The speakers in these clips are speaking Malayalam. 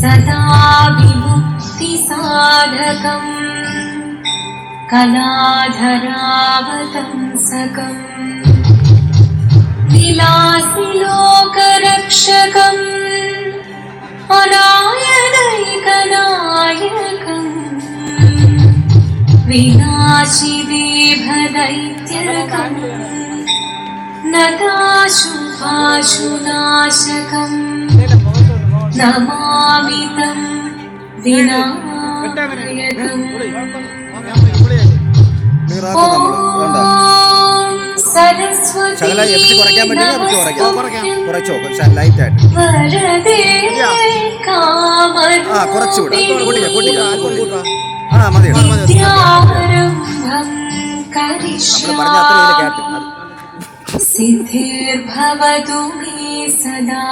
सदा विमुक्तिसाधकम् कलाधरावतंसकम् विलासि लोकरक्षकम् अनायदैकनायकम् विनाशिदेभदैत्यशुभाशुनाशकम् नमामि तं विनायकम् ക്ലിയറാക്കാം നമ്മൾ വേണ്ട ॐ सरस्वती ശകല എഫ് സി കുറയ്ക്കാൻ പറ്റുമോ നമുക്ക് കുറയ്ക്കാം കുറച്ചോ പക്ഷെ ലൈറ്റ് ആയിട്ട് വരദേ ആ കുറച്ചുകൂടെ കൂട്ടിക്ക കൂട്ടിക്ക കാമരൂപിണി ആ മതി വിദ്യാരംഭം നമ്മൾ പറഞ്ഞ അത്ര ഇതിൽ കേട്ട് അത് सिद्धिर्भवतु मे सदा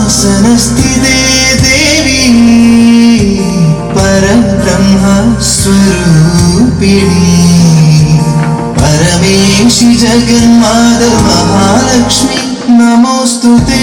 आसनस्थिते देवी परब्रह्मस्वरूपिणी परमेशि जगन्माद महालक्ष्मी नमोऽस्तु ते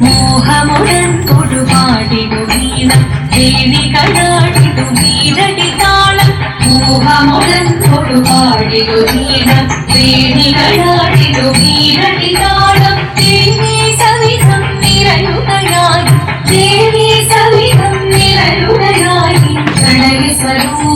മോഹമുടൻ കൊടുപാടിടു വീണം ദേവി കടാടിടു വീണടി താളം മോഹമുടൻ കൊടുപാടിടു വീണം ദേവി കടാടിടു വീണടി താളം ദേവി സവിധം നിരയുകയായി ദേവി സവിധം നിരയുകയായി പ്രണയ സ്വരൂപ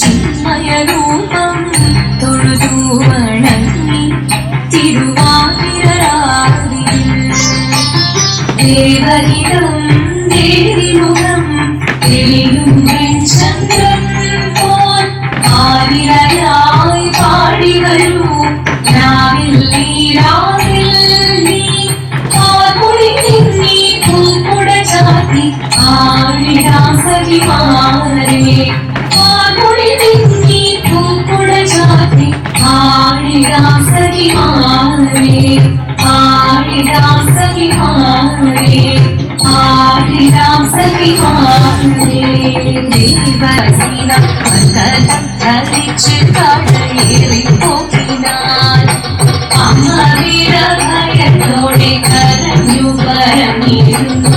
ചിന്മയരൂപം തൊഴുതു വണങ്ങി ദേവഹിതം ദേവിമുഖം തെളിയും പോൽ ആതിരയായി പാടി വരൂ. നീ രാവിൽ നീ പൂക്കുട ചാത്തി ആഴിരാസരി മാറേ അമ്മ വീരഭയത്തോടെ കരഞ്ഞു പറഞ്ഞിരുന്നു